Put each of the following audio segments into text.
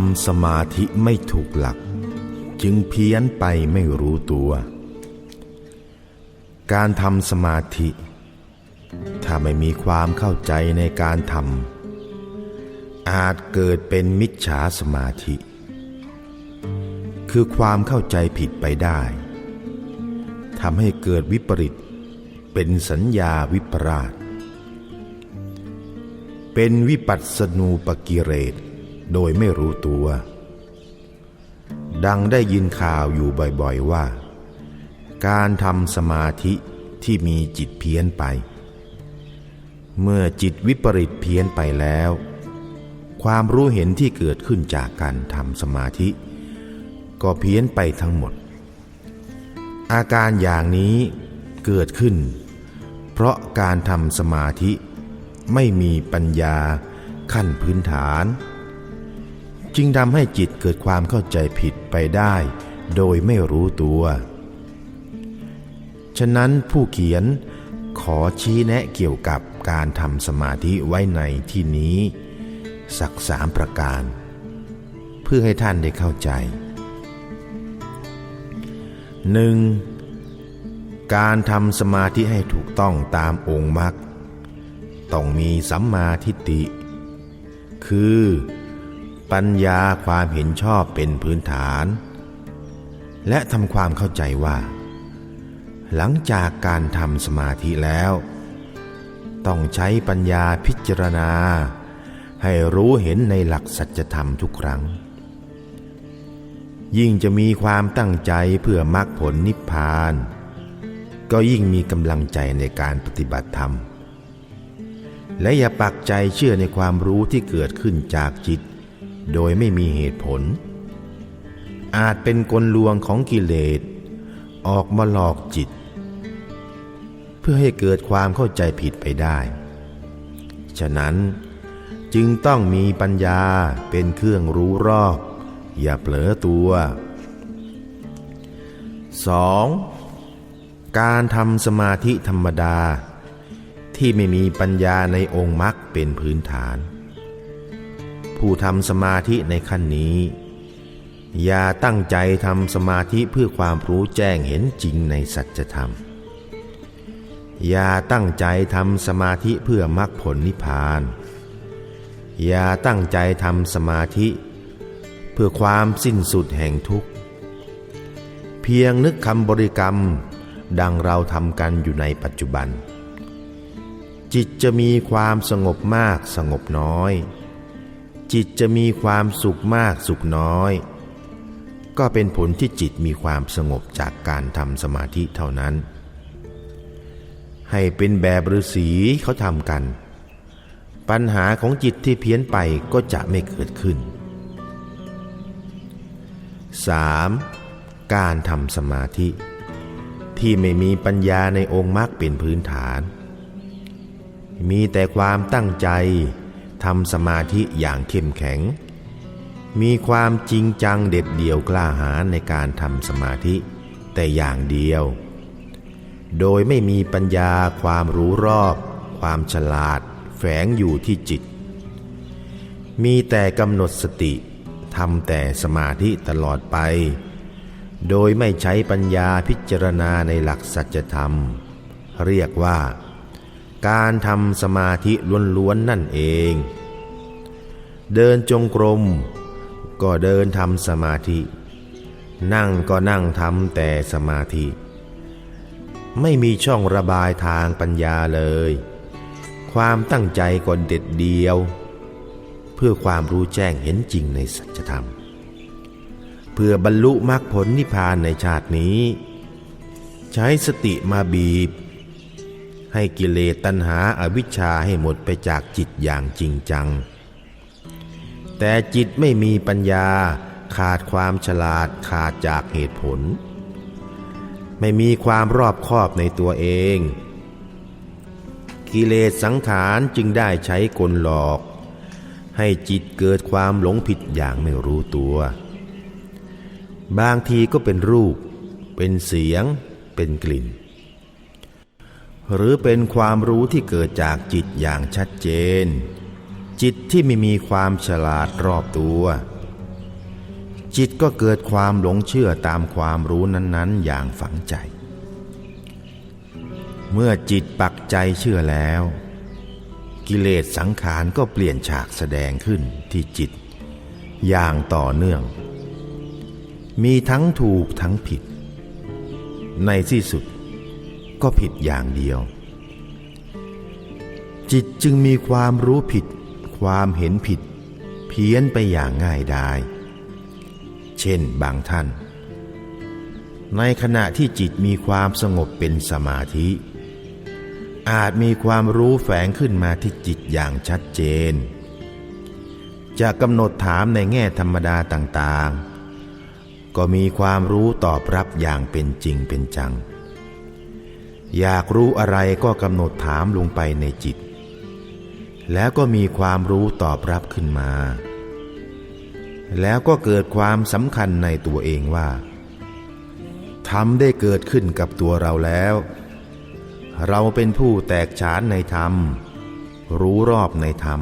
ำสมาธิไม่ถูกหลัก จึงเพี้ยนไปไม่รู้ตัว การทำสมาธิ ถ้าไม่มีความเข้าใจในการทำอาจเกิดเป็นมิจฉาสมาธิ คือความเข้าใจผิดไปได้ทำให้เกิดวิปริตเป็นสัญญาวิปราช เป็นวิปัสสนูปกิเลส โดยไม่รู้ตัว ดังได้ยินข่าวอยู่บ่อยๆว่า การทำสมาธิที่มีจิตเพี้ยนไป เมื่อจิตวิปริตเพี้ยนไปแล้ว ความรู้เห็นที่เกิดขึ้นจากการทำสมาธิ ก็เพี้ยนไปทั้งหมด อาการอย่างนี้เกิดขึ้น เพราะการทำสมาธิไม่มีปัญญาขั้นพื้นฐาน จึงทำให้จิตเกิดความเข้าใจผิดไปได้ โดยไม่รู้ตัว ฉะนั้นผู้เขียนขอชี้แนะเกี่ยวกับการทำสมาธิไว้ในที่นี้ สักสามประการ เพื่อให้ท่านได้เข้าใจหนึ่งการทำสมาธิให้ถูกต้องตามองค์มรรคต้องมีสัมมาทิฏฐิคือ ปัญญาความเห็นชอบเป็นพื้นฐาน และทำความเข้าใจว่า หลังจากการทำสมาธิแล้ว ต้องใช้ปัญญาพิจารณา ให้รู้เห็นในหลักสัจธรรมทุกครั้ง ยิ่งจะมีความตั้งใจเพื่อมรรคผลนิพพาน ก็ยิ่งมีกำลังใจในการปฏิบัติธรรมและอย่าปักใจเชื่อในความรู้ที่เกิดขึ้นจากจิต โดยไม่มีเหตุผล อาจเป็นกลลวงของกิเลส ออกมาหลอกจิต เพื่อให้เกิดความเข้าใจผิดไปได้ ฉะนั้นจึงต้องมีปัญญาเป็นเครื่องรู้รอบ อย่าเผลอตัว 2. การทำสมาธิธรรมดา ที่ไม่มีปัญญาในองค์มรรคเป็นพื้นฐาน ผู้ทำสมาธิในขั้นนี้ อย่าตั้งใจทำสมาธิเพื่อความรู้แจ้งเห็นจริงในสัจธรรม อย่าตั้งใจทำสมาธิเพื่อมรรคผลนิพพาน อย่าตั้งใจทำสมาธิ เพื่อความสิ้นสุดแห่งทุกข์ เพียงนึกคำบริกรรมดังเราทำกันอยู่ในปัจจุบัน จิตจะมีความสงบมากสงบน้อย จิตจะมีความสุขมากสุขน้อย ก็เป็นผลที่จิตมีความสงบจากการทำสมาธิเท่านั้น ให้เป็นแบบฤาษีเขาทำกัน ปัญหาของจิตที่เพี้ยนไปก็จะไม่เกิดขึ้น 3. การทำสมาธิ ที่ไม่มีปัญญาในองค์มรรคเป็นพื้นฐาน มีแต่ความตั้งใจ ทำสมาธิอย่างเข้มแข็ง มีความจริงจังเด็ดเดี่ยวกล้าหาญในการทำสมาธิแต่อย่างเดียว โดยไม่มีปัญญาความรู้รอบ ความฉลาด แฝงอยู่ที่จิต มีแต่กำหนดสติทำแต่สมาธิตลอดไป โดยไม่ใช้ปัญญาพิจารณาในหลักสัจธรรม เรียกว่า การทำสมาธิล้วนๆนั่นเอง เดินจงกรม ก็เดินทำสมาธิ นั่งก็นั่งทำแต่สมาธิ ไม่มีช่องระบายทางปัญญาเลย ความตั้งใจก็เด็ดเดียว เพื่อความรู้แจ้งเห็นจริงในสัจธรรม เพื่อบรรลุมรรคผลนิพพานในชาตินี้ ใช้สติมาบีบ ให้กิเลสตัณหาอาวิชชาให้หมดไปจากจิตอย่างจริงจัง แต่จิตไม่มีปัญญาขาดความฉลาดขาดจากเหตุผล ไม่มีความรอบคอบในตัวเอง กิเลสสังขารจึงได้ใช้กลหลอก ให้จิตเกิดความหลงผิดอย่างไม่รู้ตัว บางทีก็เป็นรูป เป็นเสียง เป็นกลิ่น หรือเป็นความรู้ที่เกิดจากจิตอย่างชัดเจน จิตที่ไม่มีความฉลาดรอบตัว จิตก็เกิดความหลงเชื่อตามความรู้นั้นๆ อย่างฝังใจ เมื่อจิตปักใจเชื่อแล้ว กิเลสสังขารก็เปลี่ยนฉากแสดงขึ้นที่จิต อย่างต่อเนื่อง มีทั้งถูกทั้งผิด ในที่สุด ก็ผิดอย่างเดียว จิตจึงมีความรู้ผิด ความเห็นผิด เพี้ยนไปอย่างง่ายดาย เช่นบางท่าน ในขณะที่จิตมีความสงบเป็นสมาธิ อาจมีความรู้แฝงขึ้นมาที่จิตอย่างชัดเจน จะกำหนดถามในแง่ธรรมดาต่างๆ ก็มีความรู้ตอบรับอย่างเป็นจริงเป็นจัง อยากรู้อะไรก็กำหนดถามลงไปในจิต แล้วก็มีความรู้ตอบรับขึ้นมา แล้วก็เกิดความสำคัญในตัวเองว่าทำได้เกิดขึ้นกับตัวเราแล้ว เราเป็นผู้แตกฉานในธรรม รู้รอบในธรรม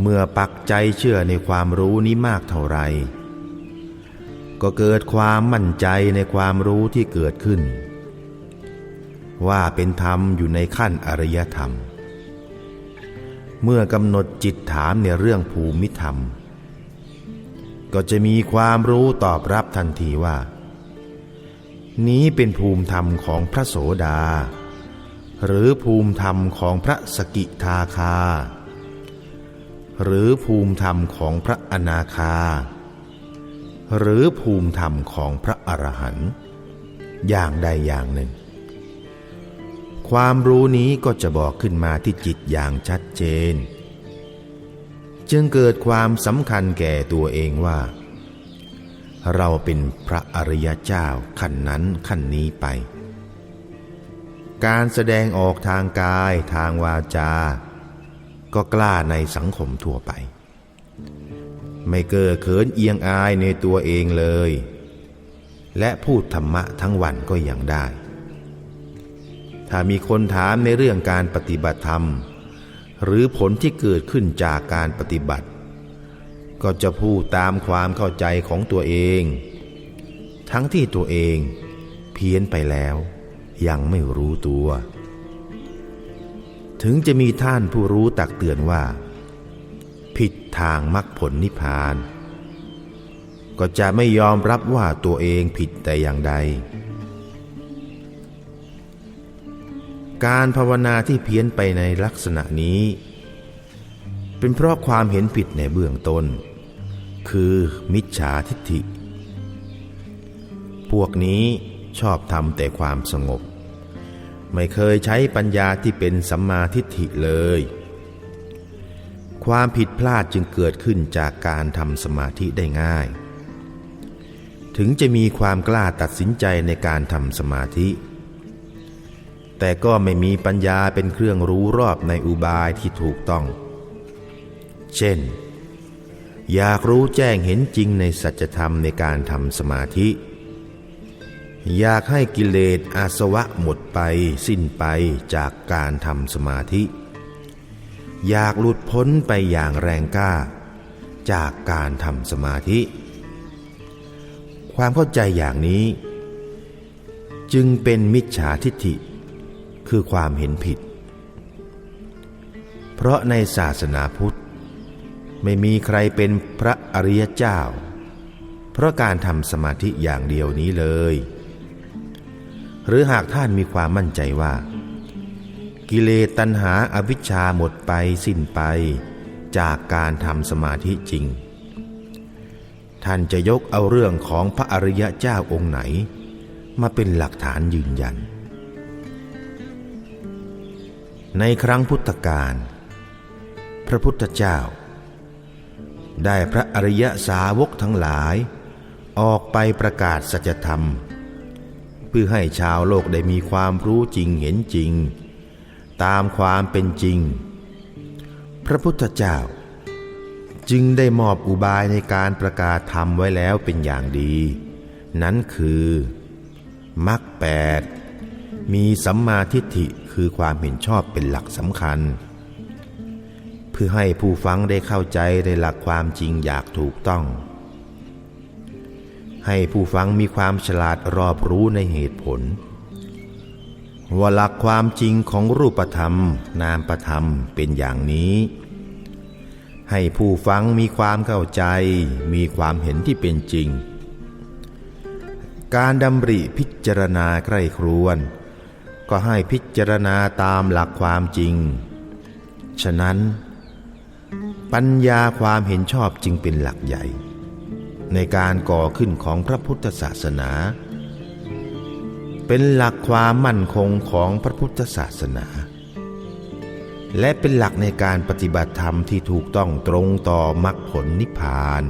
เมื่อปักใจเชื่อในความรู้นี้มากเท่าไร ก็เกิดความมั่นใจในความรู้ที่เกิดขึ้น ว่าเป็นธรรมอยู่ในขั้นอริยธรรม เมื่อกำหนดจิตถามในเรื่องภูมิธรรม ก็จะมีความรู้ตอบรับทันทีว่า นี้เป็นภูมิธรรมของพระโสดา หรือภูมิธรรมของพระสกิทาคา หรือภูมิธรรมของพระอนาคา หรือภูมิธรรมของพระอรหันต์อย่างใดอย่างหนึ่ง ความรู้นี้ก็จะบอกขึ้นมาที่จิตอย่างชัดเจน จึงเกิดความสำคัญแก่ตัวเองว่า เราเป็นพระอริยเจ้าขั้นนั้นขั้นนี้ไป การแสดงออกทางกายทางวาจา ก็กล้าในสังคมทั่วไป ไม่เก้อเขินเอียงอายในตัวเองเลย และพูดธรรมะทั้งวันก็ยังได้ ถ้ามีคนถามในเรื่องการปฏิบัติธรรม หรือผลที่เกิดขึ้นจากการปฏิบัติ ก็จะพูดตามความเข้าใจของตัวเอง ทั้งที่ตัวเองเพี้ยนไปแล้ว ยังไม่รู้ตัว ถึงจะมีท่านผู้รู้ตักเตือนว่า ผิดทางมรรคผลนิพพาน ก็จะไม่ยอมรับว่าตัวเองผิดแต่อย่างใด การภาวนาที่เพี้ยนไปในลักษณะนี้ เป็นเพราะความเห็นผิดในเบื้องต้น คือมิจฉาทิฏฐิ พวกนี้ชอบทำแต่ความสงบ ไม่เคยใช้ปัญญาที่เป็นสัมมาทิฏฐิเลย ความผิดพลาดจึงเกิดขึ้นจากการทำสมาธิได้ง่าย ถึงจะมีความกล้าตัดสินใจในการทำสมาธิ แต่ก็ไม่มีปัญญาเป็นเครื่องรู้รอบในอุบายที่ถูกต้อง เช่น อยากรู้แจ้งเห็นจริงในสัจธรรมในการทำสมาธิ อยากให้กิเลสอาสวะหมดไปสิ้นไปจากการทำสมาธิ อยากหลุดพ้นไปอย่างแรงกล้า จากการทำสมาธิ ความเข้าใจอย่างนี้ จึงเป็นมิจฉาทิฏฐิ คือความเห็นผิด เพราะในศาสนาพุทธ ไม่มีใครเป็นพระอริยเจ้า เพราะการทำสมาธิอย่างเดียวนี้เลย หรือหากท่านมีความมั่นใจว่า กิเลสตัณหาอาวิชชาหมดไปสิ้นไปจากการทำสมาธิจริง ท่านจะยกเอาเรื่องของพระอริยเจ้าองค์ไหน มาเป็นหลักฐานยืนยัน ในครั้งพุทธกาลพระพุทธเจ้า ได้พระอริยสาวกทั้งหลาย ออกไปประกาศสัจธรรม เพื่อให้ชาวโลกได้มีความรู้จริงเห็นจริง ตามความเป็นจริง พระพุทธเจ้า จึงได้มอบอุบายในการประกาศธรรมไว้แล้วเป็นอย่างดี นั้นคือมรรคแปด มีสัมมาทิฏฐิคือความเห็นชอบเป็นหลักสำคัญ เพื่อให้ผู้ฟังได้เข้าใจในหลักความจริงอยากถูกต้อง ให้ผู้ฟังมีความฉลาดรอบรู้ในเหตุผลว่าหลักความจริงของรูปธรรม นามประธรรมเป็นอย่างนี้ ให้ผู้ฟังมีความเข้าใจ มีความเห็นที่เป็นจริง การดำริพิจารณาใกล้ครวน ก็ให้พิจารณาตามหลักความจริง ฉะนั้น ปัญญาความเห็นชอบจึงเป็นหลักใหญ่ ในการก่อขึ้นของพระพุทธศาสนา เป็นหลักความมั่นคงของพระพุทธศาสนา และเป็นหลักในการปฏิบัติธรรมที่ถูกต้องตรงต่อมรรคผลนิพพาน